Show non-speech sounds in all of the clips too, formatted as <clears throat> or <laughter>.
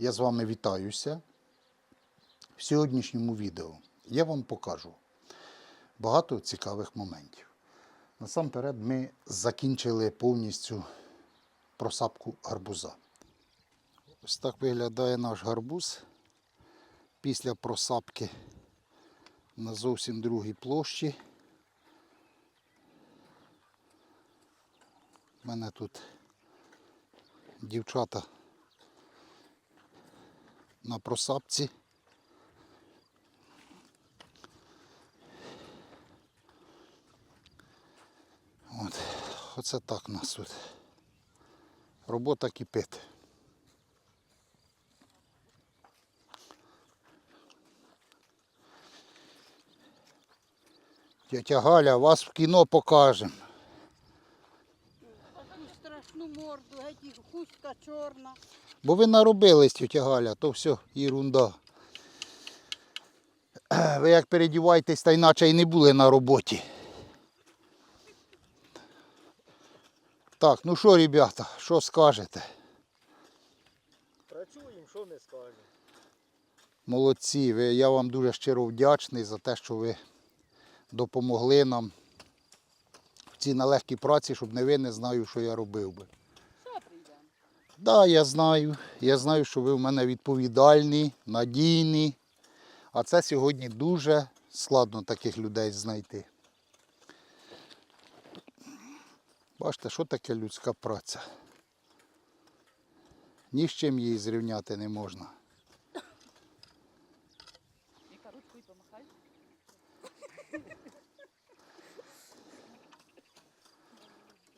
Я з вами вітаюся. В сьогоднішньому відео я вам покажу багато цікавих моментів. Насамперед ми закінчили повністю просапку гарбуза. Ось так виглядає наш гарбуз після просапки на зовсім другій площі. У мене тут дівчата на просапці. От, оце так у нас тут. Робота кипить. Тетя Галя, вас в кіно покажемо. Таку страшну морду, геть і хустка чорна. Бо ви наробились, тетя Галя, то все ерунда. <clears throat> Ви як передіваєтесь, та іначе і не були на роботі. Так, ну що, ребята, що скажете? Працюємо, що не скажемо. Молодці, ви, я вам дуже щиро вдячний за те, що ви допомогли нам цій нелегкій праці, щоб не ви не знаю, що я робив би. Так, да, я знаю. Я знаю, що ви в мене відповідальні, надійні. А це сьогодні дуже складно таких людей знайти. Бачите, що таке людська праця? Ні з чим її зрівняти не можна. Віка, ручкою помахай.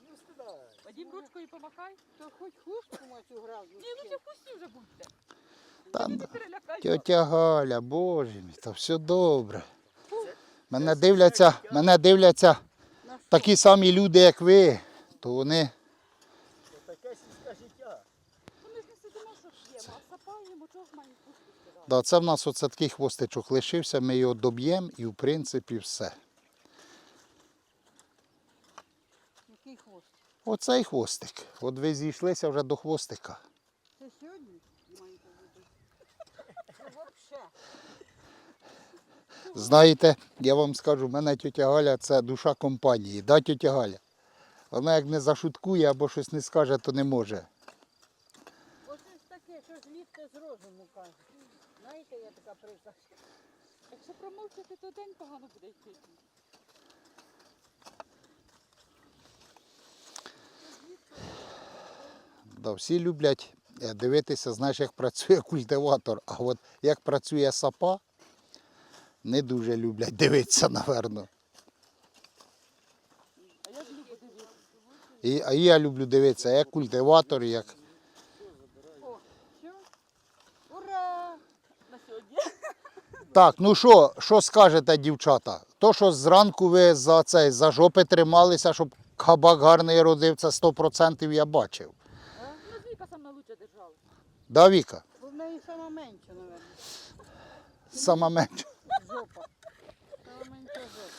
Ну стидай. Вадим, ручкою помахай. То хоч хустку мать грав. Ні, ну це хусті вже будьте. Та, Не да. Тьотя Галя, боже мій, та все добре. Мене дивляться, мене дивляться такі самі люди, як ви. То вони таке сільське життя. Ну, Ми ж не сидимо, що п'ємо, а сапаємо, чого ж маємо. Да, це в нас оце такий хвостичок лишився, ми його доб'ємо і в принципі все. Який хвост? Оцей хвостик. От ви зійшлися вже до хвостика. Це сьогодні маєте. Знаєте, я вам скажу, в мене тетя Галя це душа компанії. Да, тетя Галя? Вона як не зашуткує або щось не скаже, то не може. Оце ж таке, що злітка з розуму каже. Знаєте, я така приказка. Якщо промовчати, то день погано буде йти. Да, всі люблять е, дивитися, знаєш, як працює культиватор, а от як працює сапа, не дуже люблять дивитися, напевно. А я люблю подивитися. І, а я люблю дивитися, як культиватор, як. Так, ну що, що скажете, дівчата? То, що зранку ви за цей, за жопи трималися, щоб кабак гарний родив, це 100% я бачив. Віка держала. Да, Віка? Бо в неї сама менша, мабуть. Сама менше. Жопа. Сама менша жопа.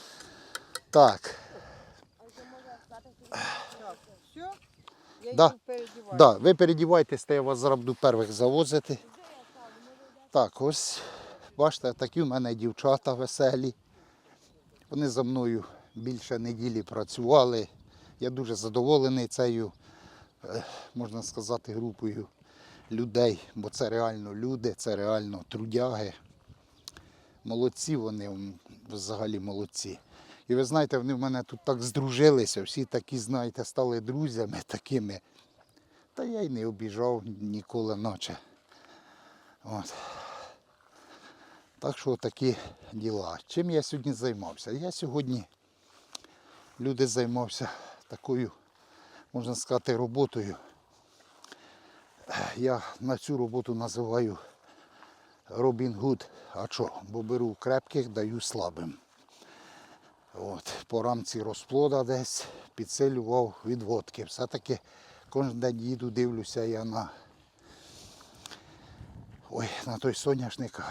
Так, все? Я Да. йду передіваю. да, ви передівайтесь, то я вас зараз буду первих завозити. Так, ось, бачите, такі в мене дівчата веселі. Вони за мною більше неділі працювали. Я дуже задоволений цією, можна сказати, групою людей, бо це реально люди, це реально трудяги. Молодці вони, взагалі молодці. І ви знаєте, вони в мене тут так здружилися, всі такі, знаєте, стали друзями такими. Та я й не обіжав ніколи наче. От. Так що такі діла. Чим я сьогодні займався? Я сьогодні люди займався такою, можна сказати, роботою. Я на цю роботу називаю Робін Гуд. А що? Бо беру крепких, даю слабим. От, по рамці розплода десь підсилював відводки. Все-таки кожен день їду, дивлюся я на, ой, на той соняшник.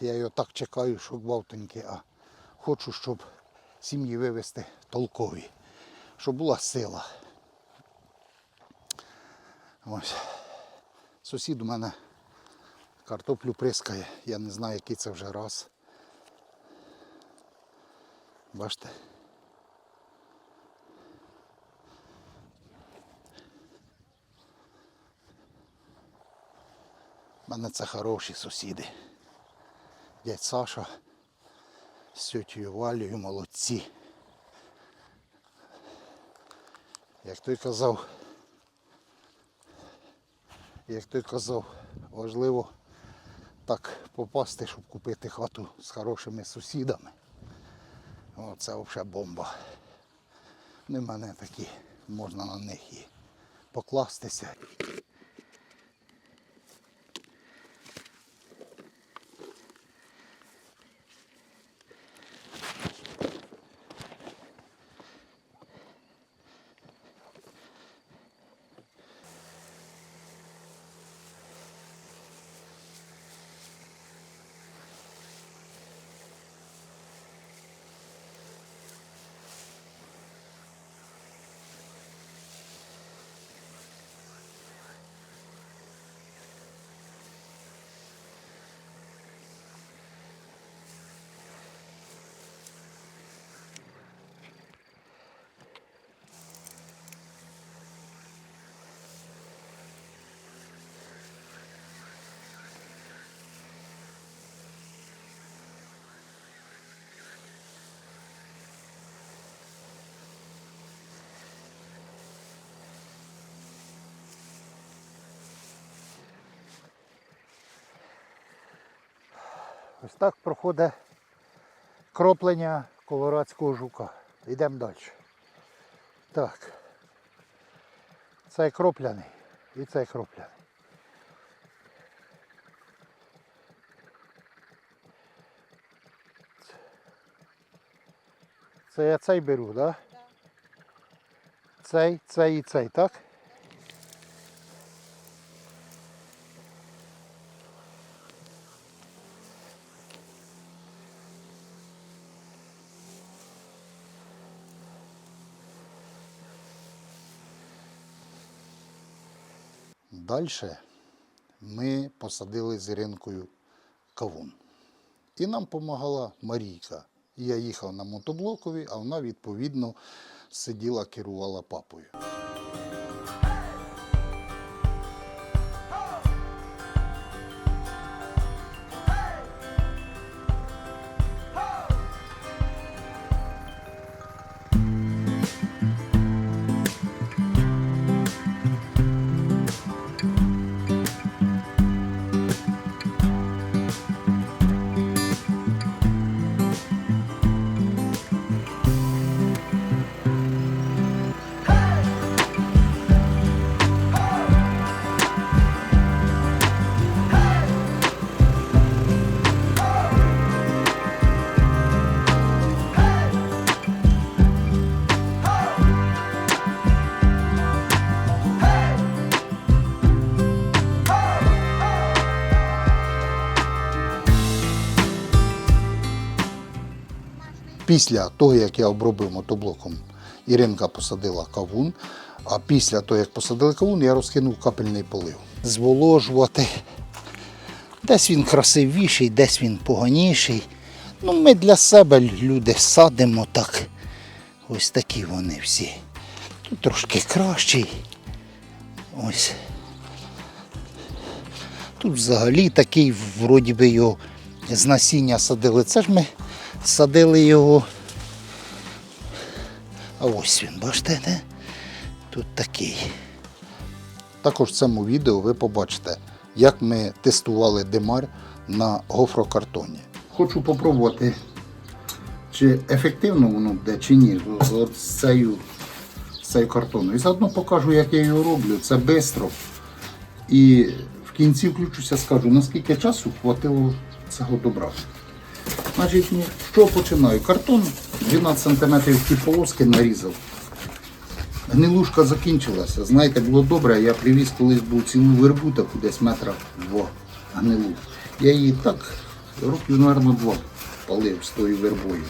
Я його так чекаю, що гвалтоньки, а хочу, щоб сім'ї вивезти толкові, щоб була сила. Ось. Сусід у мене Картоплю прискає. Я не знаю, який це вже раз. Бачите? У мене це хороші сусіди. Дядь Саша з тьотєю Валею молодці. Як той казав, як той казав, важливо так попасти, щоб купити хату з хорошими сусідами. О, це взагалі бомба. Не мене такі, можна на них і покластися. Ось так проходить кроплення колорадського жука. Йдемо далі. Так. Цей кропляний і цей кропляний. Це я цей беру, так? Да? Цей, цей і цей, так? Далі ми посадили з Іринкою кавун. І нам допомагала Марійка. Я їхав на мотоблокові, а вона, відповідно, сиділа, керувала папою. Після того, як я обробив мотоблоком, Іринка посадила кавун. А після того, як посадили кавун, я розкинув капельний полив. Зволожувати. Десь він красивіший, десь він поганіший. Ну, ми для себе люди садимо так. Ось такі вони всі. Тут трошки кращий. Ось. Тут взагалі такий, вроді би його з насіння садили. Це ж ми садили його. А ось він, бачите, де? Тут такий. Також в цьому відео ви побачите, як ми тестували димар на гофрокартоні. Хочу спробувати, чи ефективно воно буде, чи ні, з- цією, цією картоною. І заодно покажу, як я його роблю. Це швидко. І в кінці включуся, скажу, наскільки часу хватило цього добра. Значить, ну, що починаю? Картон 12 см ті полоски нарізав. Гнилушка закінчилася. Знаєте, було добре, я привіз колись був цілу вербу, таку десь метра два гнилу. Я її так, років, мабуть, два палив з тою вербою.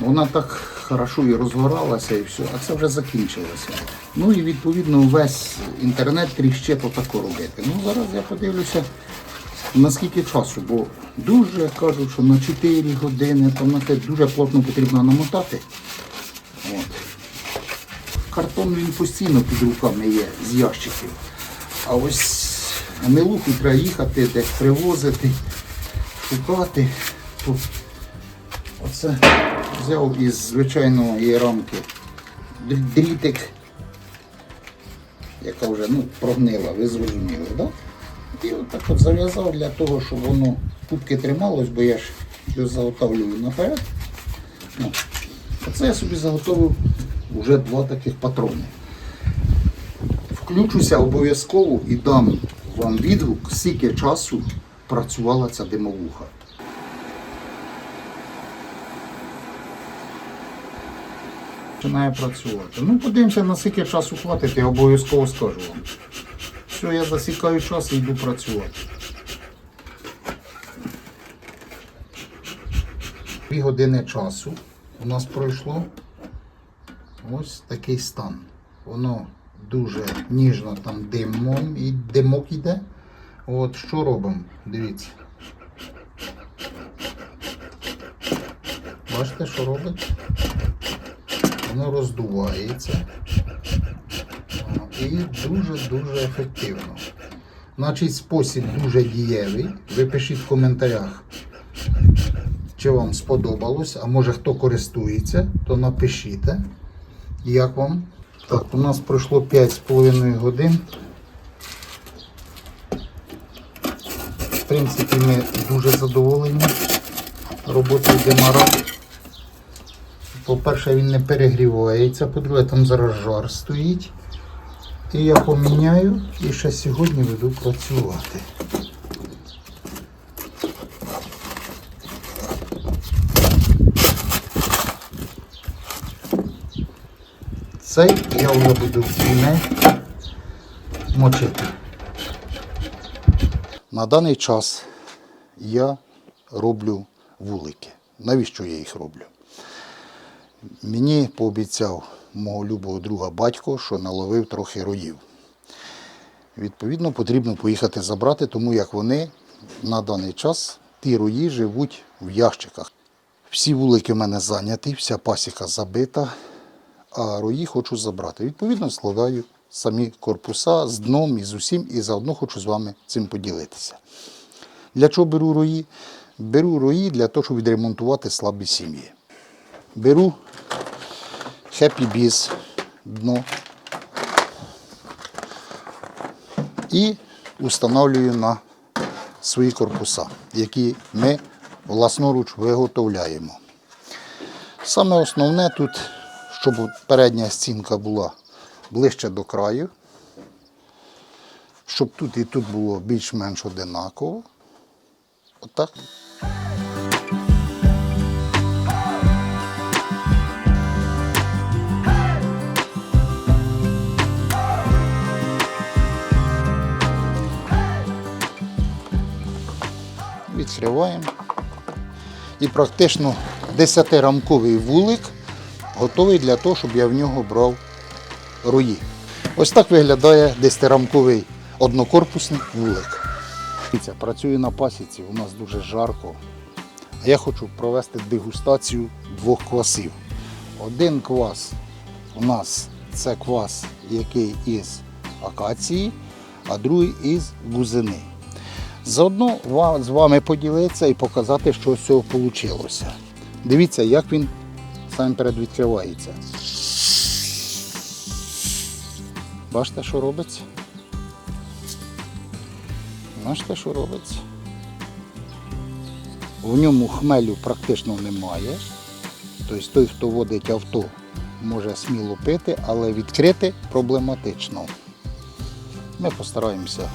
Вона так хорошо і розгоралася і все, а це вже закінчилося. Ну і відповідно весь інтернет тріще то тако робити. Ну зараз я подивлюся, наскільки часу, бо дуже кажуть, що на 4 години, там на те дуже плотно потрібно намотати. От. Картон він постійно під руками є з ящиків. А ось милуху треба їхати, десь привозити, шукати. То Оце взяв із звичайної рамки дрітик, яка вже ну, прогнила, ви зрозуміли, так? Да? І отак от зав'язав для того, щоб воно кубки трималось, бо я ж його заготовлюю наперед. Ну, Оце я собі заготовив вже два таких патрони. Включуся обов'язково і дам вам відгук, скільки часу працювала ця димовуха. Починає працювати. Ну, подивимося, на скільки часу хватить, я обов'язково скажу вам. Все, я засікаю час і йду працювати. Дві години часу у нас пройшло ось такий стан. Воно дуже ніжно там димом і димок іде. От що робимо? Дивіться. Бачите, що робить? Воно роздувається. І дуже-дуже ефективно. Значить, спосіб дуже дієвий. Ви пишіть в коментарях, чи вам сподобалось, а може хто користується, то напишіть. Як вам? Так, у нас пройшло 5,5 годин. В принципі, ми дуже задоволені роботою демара. По-перше, він не перегрівається, по-друге, там зараз жар стоїть. І я поміняю і ще сьогодні веду працювати. Цей я вже буду не мочити. На даний час я роблю вулики. Навіщо я їх роблю? Мені пообіцяв мого любого друга батько, що наловив трохи роїв. Відповідно, потрібно поїхати забрати, тому як вони на даний час ті рої живуть в ящиках. Всі вулики в мене зайняті, вся пасіка забита, а рої хочу забрати. Відповідно, складаю самі корпуса з дном і з усім, і заодно хочу з вами цим поділитися. Для чого беру рої? Беру рої для того, щоб відремонтувати слабі сім'ї. Беру Happy Bees дно і встановлюю на свої корпуса, які ми власноруч виготовляємо. Саме основне тут, щоб передня стінка була ближче до краю, щоб тут і тут було більш-менш одинаково. Отак. Відкриваємо. І практично 10-рамковий вулик готовий для того, щоб я в нього брав рої. Ось так виглядає 10-рамковий однокорпусний вулик. Працюю на пасіці, у нас дуже жарко. А я хочу провести дегустацію двох квасів. Один квас у нас це квас, який із акації, а другий із бузини. Заодно з вами поділитися і показати, що з цього вийшло. Дивіться, як він сам перед відкривається. Бачите, що робиться? Бачите, що робиться? В ньому хмелю практично немає. Тобто той, хто водить авто, може сміло пити, але відкрити проблематично. Ми постараємося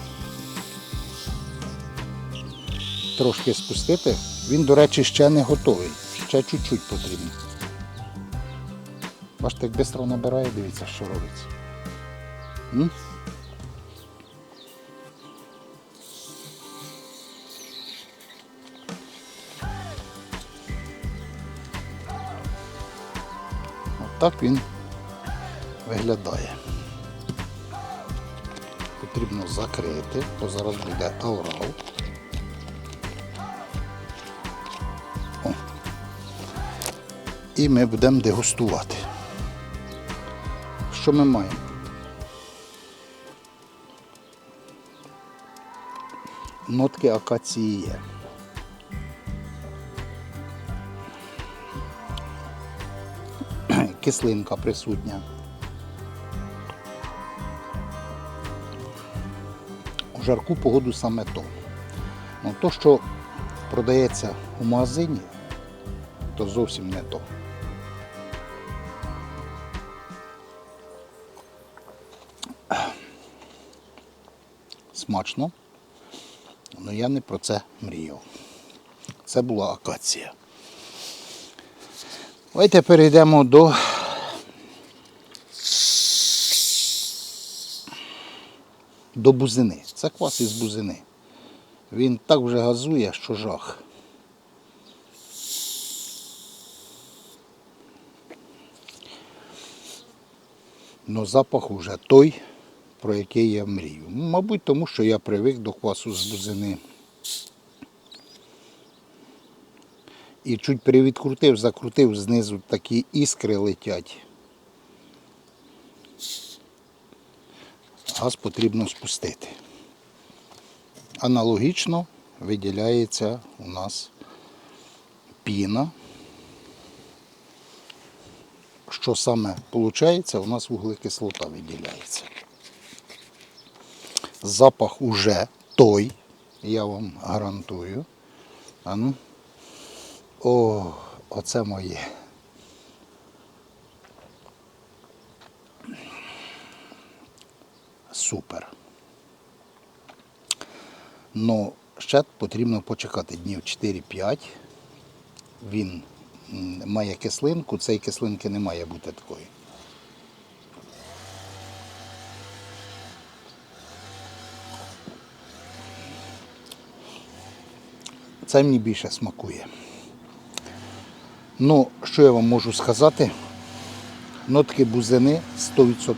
трошки спустити. Він, до речі, ще не готовий. Ще чуть-чуть потрібно. Бачите, як швидко набирає, дивіться, що робиться. М? Отак він виглядає. Потрібно закрити, бо зараз буде аврал. І ми будемо дегустувати. Що ми маємо? Нотки акації є. <clears throat> Кислинка присутня. У жарку погоду саме то. Ну, то, що продається у магазині, то зовсім не то. Смачно, але я не про це мріяв. Це була акація. Давайте перейдемо до до бузини. Це квас із бузини. Він так вже газує, що жах. Но запах уже той, про який я мрію. Мабуть, тому що я привик до квасу з бузини. І чуть привідкрутив, закрутив, знизу такі іскри летять. Газ потрібно спустити. Аналогічно виділяється у нас піна. Що саме виходить, у нас вуглекислота виділяється. Запах уже той, я вам гарантую. А ну. О, оце моє. Супер. Ну, ще потрібно почекати днів 4-5. Він має кислинку, цієї кислинки не має бути такої. Це мені більше смакує. Ну, що я вам можу сказати? Нотки бузини 100%.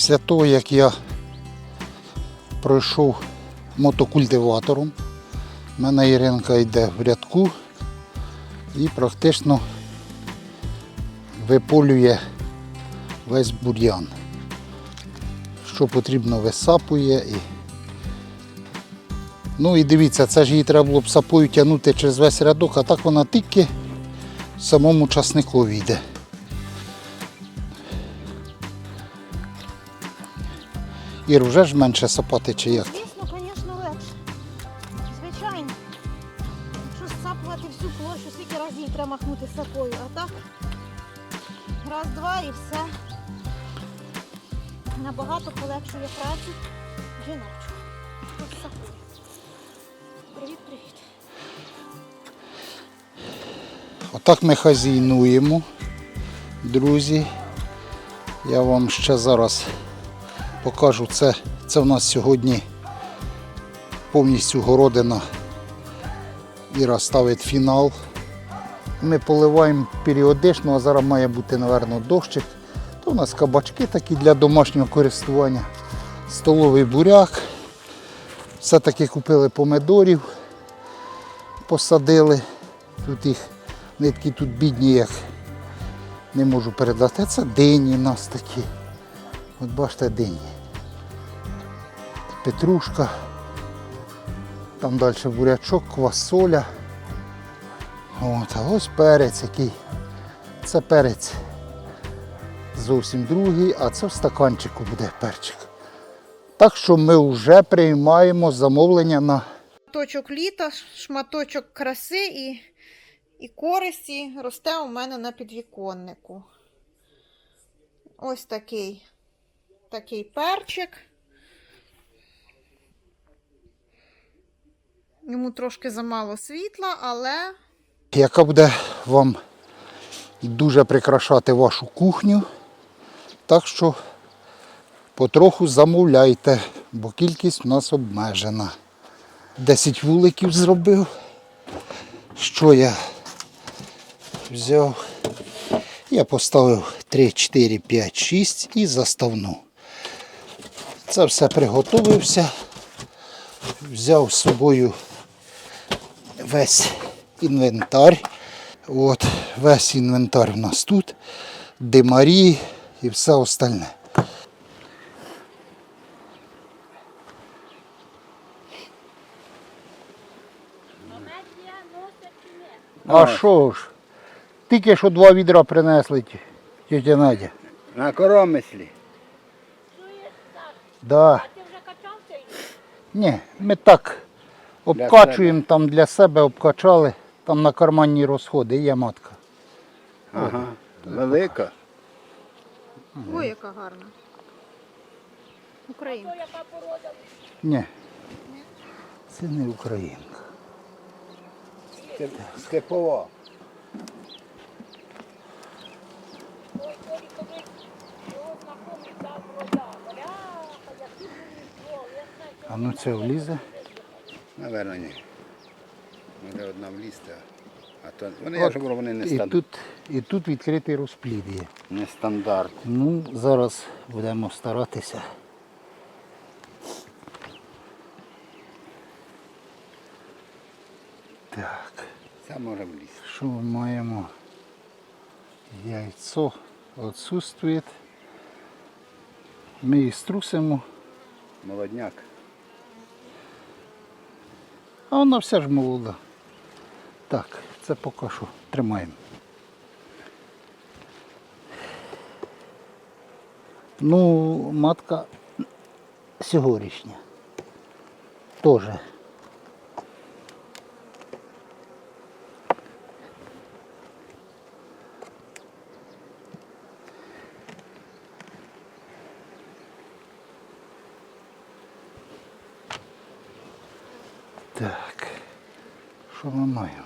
Після того, як я пройшов мотокультиватором, в мене Іринка йде в рядку і практично виполює весь бур'ян. Що потрібно, висапує. І... Ну і дивіться, це ж їй треба було б сапою тягнути через весь рядок, а так вона тільки самому часникові йде. Ір, вже ж менше сапати чи як? Звісно, звісно, легше. Звичайно. Якщо сапувати всю площу, скільки разів треба махнути сапою, а так раз-два і все. Набагато полегшує працю жіночу. Ось сапою. Привіт-привіт. Отак ми хазійнуємо, друзі. Я вам ще зараз покажу. Це, це в нас сьогодні повністю городина. Іра ставить фінал. Ми поливаємо періодично, а зараз має бути, мабуть, дощик. То у нас кабачки такі для домашнього користування. Столовий буряк. Все-таки купили помидорів, посадили. Тут їх вони такі тут бідні, як не можу передати. Це дині у нас такі. От бачите, дині. Петрушка. Там далі бурячок, квасоля. От, а ось перець який. Це перець зовсім другий, а це в стаканчику буде перчик. Так що ми вже приймаємо замовлення на Шматочок літа, шматочок краси і, і користі росте у мене на підвіконнику. Ось такий, такий перчик. Йому трошки замало світла, але яка буде вам дуже прикрашати вашу кухню. Так що потроху замовляйте, бо кількість в нас обмежена. 10 вуликів зробив. Що я взяв? Я поставив 3, 4, 5, 6 і заставну. Це все приготовився. Взяв з собою весь інвентар. От, весь інвентар у нас тут, димарі і все остальне. А що ж? Тільки що два відра принесли тітя Надя. На коромислі. Да. Ти вже качався? Ні, ми так обкачуємо там для себе, обкачали, там на карманні розходи, є матка. Ага. Велика. ой, яка гарна. Україна. Яка порода? Ні. Це не українка. Степова. Ой, Толі, колись його знакомий дав продав. Бляха, який був я знаю, А ну це влізе. Наверно, ні. Може одна влізти. А то вони, я ж говорю, вони не, І стан... тут, і тут відкритий розплід є. не стандарт. Ну, зараз будемо старатися. Так, Це може влізти. що ми маємо? Яйцо відсутствує. Ми їх струсимо, Молодняк. А вона вся ж молода. Так, це поки що тримаємо. Ну, матка сьогоднішня. Тоже. Що ми маємо?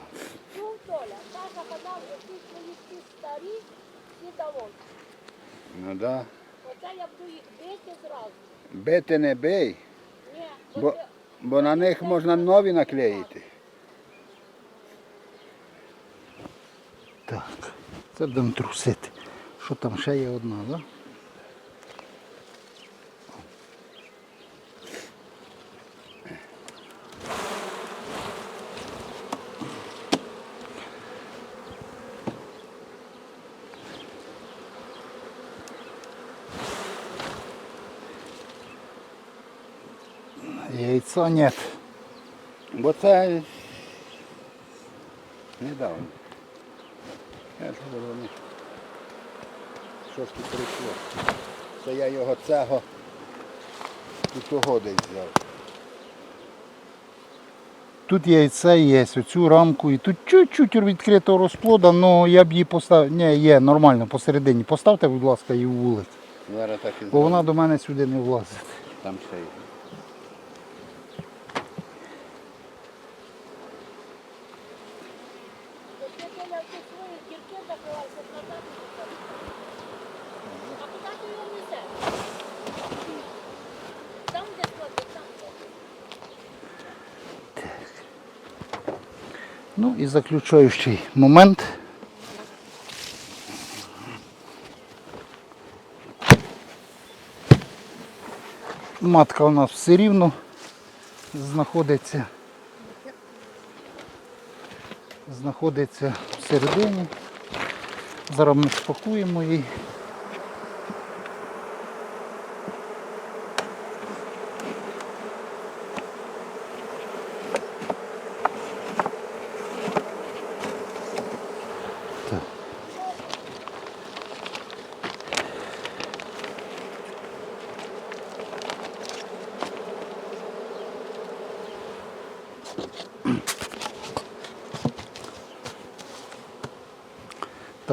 Ну, Толя, Саша казав, що ті свої всі старі, всі довольні. Ну да. Оце я буду їх бити зразу. Бити не бий, Ні, бо, бо на них можна нові наклеїти. Так, це будемо трусити. Що там ще є одна, так? Да? Яйца нет. Бо це недавно. Говорю, щось тут прийшло. Це я його цього і того десь взяв. Тут яйце є, оцю рамку і тут чуть-чуть відкритого розплода, але я б її поставив. Ні, є нормально посередині. Поставте, будь ласка, її в вулиць. Бо вона до мене сюди не влазить. Там ще є. От ти, Толя, ти свої дірки закривайся назад і посадиш. А куди ти його несеш? Там, де склади, там склади. Ну і заключаючий момент. Матка у нас все рівно знаходиться. Знаходиться всередині. Зараз ми спакуємо її.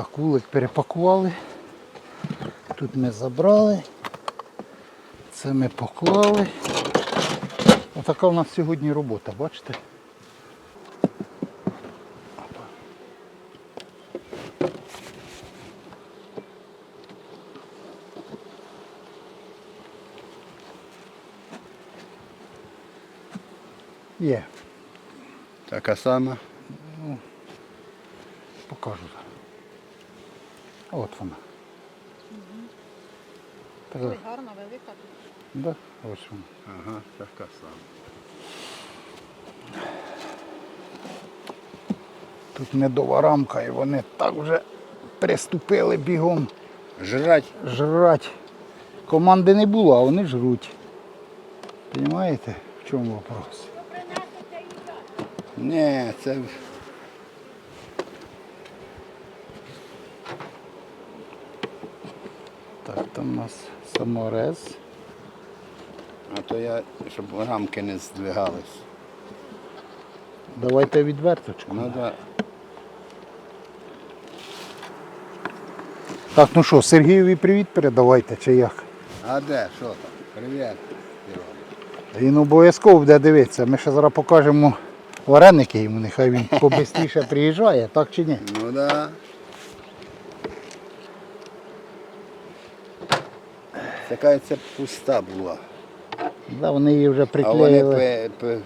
Так, вулик перепакували. Тут ми забрали. Це ми поклали. Отака у нас сьогодні робота, бачите? Є, Така сама. покажу. От вона. Так, Ой, гарна, велика. да, ось вона. Ага, така сама. Тут медова рамка і вони так вже приступили бігом Жрать. жрать. Команди не було, а вони жруть. Понимаєте, в чому вопрос? Ні, це Так, там у нас саморез. То я, щоб рамки не здвигались. Давайте відверточку. Ну да. Так, ну що, Сергієві привіт передавайте, чи як? А де? Що там? Привіт. Він обов'язково буде дивитися. Ми ще зараз покажемо вареники йому, нехай він побистріше <laughs> приїжджає, так чи ні? Ну да. Така це пуста була. Да, вони її вже А вони приклеїли. пе, пе,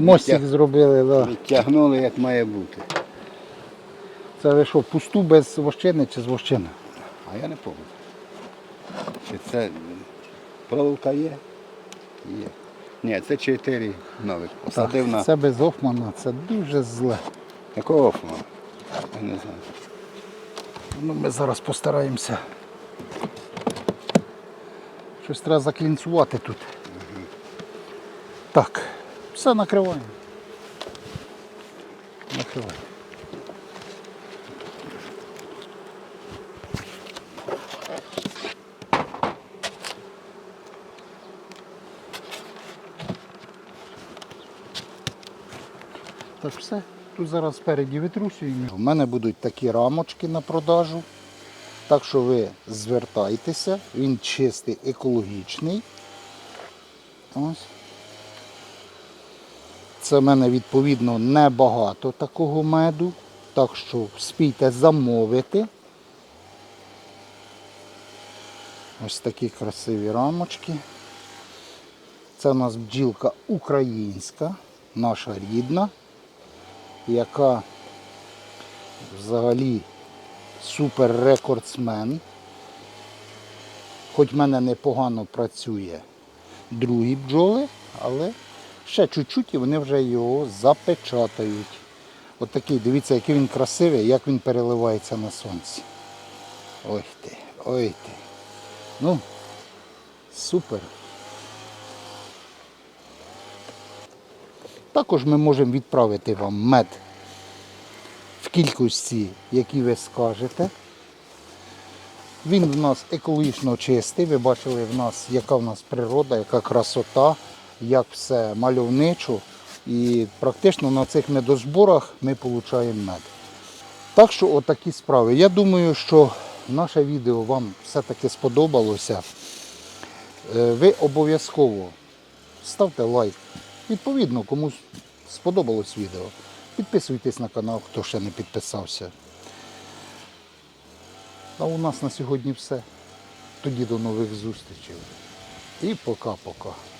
Мостик відтяг- зробили, да. відтягнули, як має бути. Це ви що, пусту без вощини чи з вощини? А я не пам'ятаю. Чи це проволока є? Є. Ні, це чотири нових. Посадив на. Це без Офмана, це дуже зле. Якого Офмана? Я не знаю. Ну, ми зараз постараємося. Щось треба заклінцювати тут. Так, все накриваємо. Накриваємо. Так, все. Тут зараз спереді витрусюємо. У мене будуть такі рамочки на продажу. Так що ви звертайтеся, він чистий, екологічний. Ось. Це в мене відповідно небагато такого меду. Так що спійте замовити. Ось такі красиві рамочки. Це у нас бджілка українська, наша рідна, яка взагалі супер рекордсмен. Хоч в мене непогано працює другі бджоли, але ще чуть-чуть і вони вже його запечатають. От такий, дивіться, який він красивий, як він переливається на сонці. Ой ти, ой ти. Ну, супер. Також ми можемо відправити вам мед в кількості, які ви скажете. Він в нас екологічно чистий. Ви бачили в нас, яка в нас природа, яка красота, як все мальовничо. І практично на цих медозборах ми отримуємо мед. Так що отакі справи. Я думаю, що наше відео вам все-таки сподобалося. Е, Ви обов'язково ставте лайк. Відповідно, комусь сподобалось відео. Підписуйтесь на канал, хто ще не підписався. А у нас на сьогодні все. Тоді до нових зустрічей. І пока-пока.